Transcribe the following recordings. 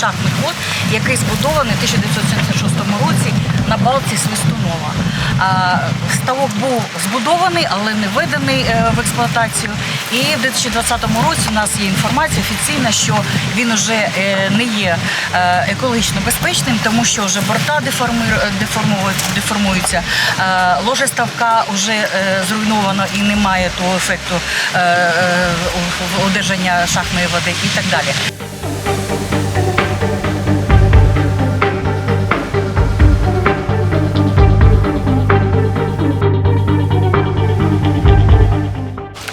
шахтних вод, який збудований у 1976 році на балці Свистунова. Ставок був збудований, але не введений е, в експлуатацію. І в 2020 році у нас є інформація офіційна, що він вже е, не є е, екологічно безпечним, тому що вже борта деформуються, ложе ставка вже зруйновано і немає того ефекту одержання шахтної води і так далі.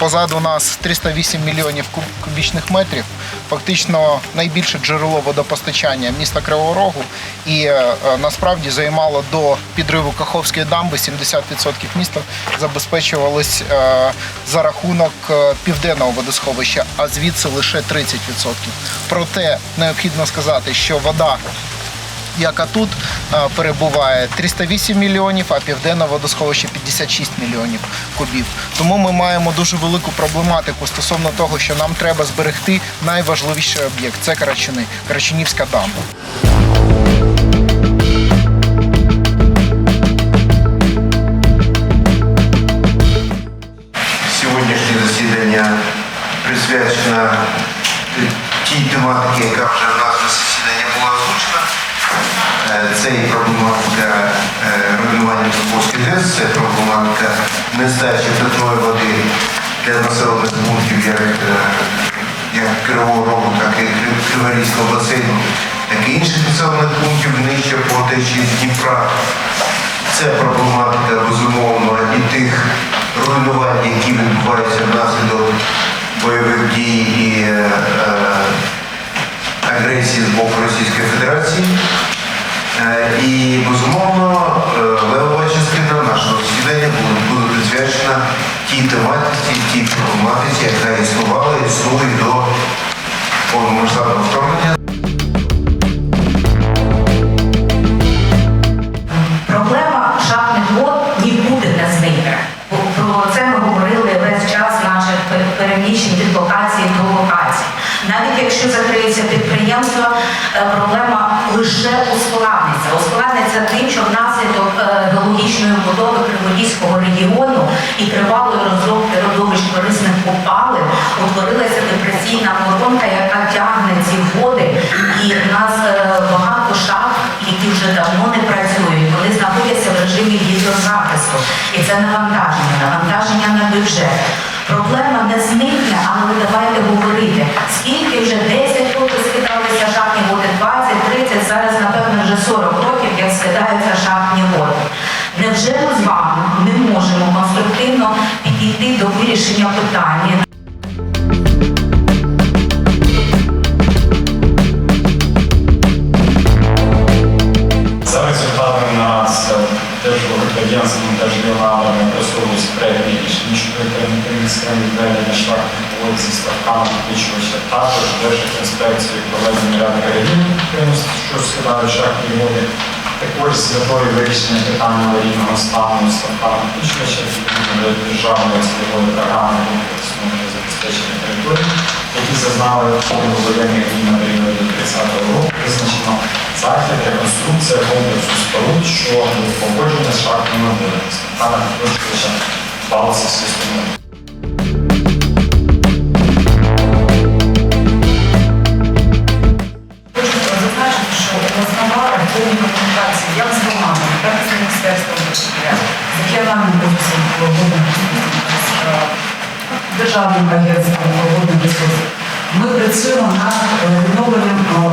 Позаду нас 308 мільйонів кубічних метрів. Фактично найбільше джерело водопостачання міста Кривого Рогу. І е, е, насправді займало до підриву Каховської дамби 70% міста забезпечувалось е, за рахунок південного водосховища, а звідси лише 30%. Проте необхідно сказати, що вода яка тут е, перебуває 308 мільйонів, а південне водосховище 56 мільйонів кубів. Тому ми маємо дуже велику проблематику стосовно того, що нам треба зберегти найважливіший об'єкт це Карачуни, Карачунівська дамба. Сьогоднішнє засідання присвячено тій тематиці, яка вже в нас на засіданні була озвучена. Е, Це і проблематика е, руйнування Каховської ГЕС, це проблематика нестачі питної води для населених пунктів як, е, як Кривого Рогу, так і Кри- Криворізького басейну, так і інших населених пунктів нижче по течії Дніпра. Це проблематика безумовно і тих руйнувань, які відбуваються внаслідок бойових дій і е, е, агресії з боку Російської Федерації. Е, І безумовно левова частина нашого засідання буде, присвячена тій тематиці, тій проблематиці, яка існувала існує до повномасштабного вторгнення. Проблема шахтних вод нікуди не зникне. Про це ми говорили весь час наших переміщень від локації до локації. Навіть якщо закриється підприємство, е, проблема лише ускладниться. Ускладниться тим, що внаслідок е, геологічної будови Криворізького регіону і тривалої розробки родовищ корисних копалин утворилася депресійна воронка, яка тягне ці води. І в нас е, багато шахт, які вже давно не працюють, вони знаходяться в режимі гідрозахисту. І це навантаження, навантаження на бюджет. Проблема не зникне, але давайте говорити, скільки вже 10 років скидалися шахтні води, 20, 30, зараз, напевно, вже 40 років, як скидаються шахтні води. Невже ми з вами не можемо конструктивно підійти до вирішення питання? За результатами наради теж агентством теж Леонардо напрацьовувалися проєктні рішення щодо економічного відведення шляхних вулиць зі. Також держать інспекцію проведення ряд перевірок, що скидають шляхні води. Також з метою вирішення питання аварійного стану ставками підвищувача відповідно до державної цільової програми комплексного забезпечення території, які зазнали воєнних дій на період до 30-го року, визначено захід реконструкція комплексу споруд, що погодження з шахтними водами, ставками підвищувача балансу системи. Регіональним офісом е, державним агентством водних ресурсів. Ми працюємо над відновленням е,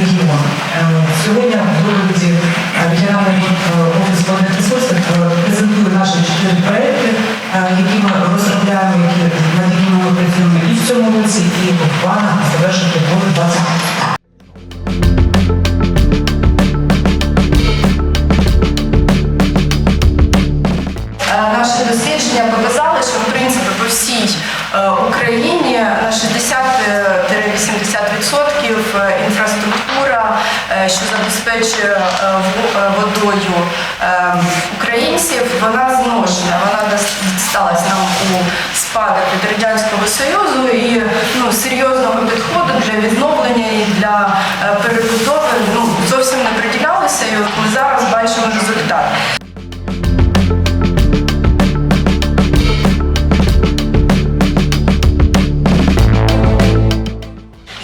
регіону. Е, Сьогодні в вигляді е, регіональний офіс дослідження показали, що в принципі по всій е, Україні на 60-80% інфраструктура, е, що забезпечує е, е, водою е, українців, вона зношена. Вона дісталась нам у спадок від Радянського Союзу і ну, серйозного підходу для відновлення і для е, перебудови ну, зовсім не приділялися, і от ми зараз бачимо результат.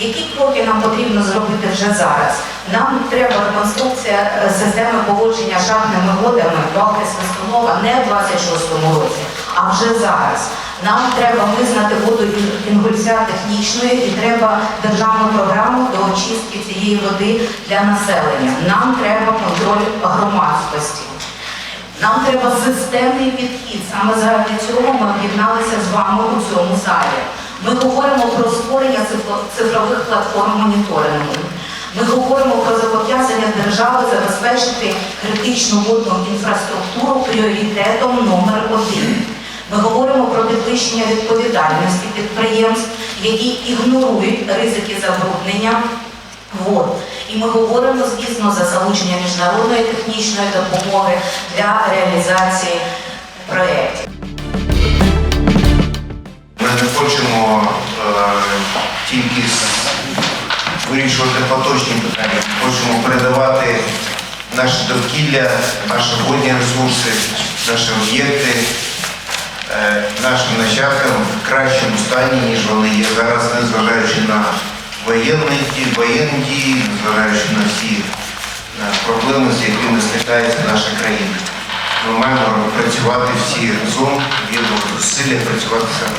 Які кроки нам потрібно зробити вже зараз? Нам треба реконструкція е, системи поводження шахтними водами Балти Свистунова не в 26-му році, а вже зараз. Нам треба визнати воду Інгульця технічною і треба державну програму до очистки цієї води для населення. Нам треба контроль громадськості. Нам треба системний підхід. Саме заради цього ми об'єдналися з вами у цьому залі. Ми говоримо про створення цифро- цифрових платформ моніторингу. Ми говоримо про зобов'язання держави забезпечити критичну водну інфраструктуру пріоритетом номер один. Ми говоримо про підвищення відповідальності підприємств, які ігнорують ризики забруднення вод. І ми говоримо, звісно, за залучення міжнародної технічної допомоги для реалізації довкілля, наші водні ресурси, наші об'єкти е, нашим нащадкам в кращому стані, ніж вони є зараз, незважаючи на воєнні воєнні дії, незважаючи на всі проблеми, з якими стикається наша країна. Ми маємо працювати всі разом, об'єднувати зусилля, працювати цьому.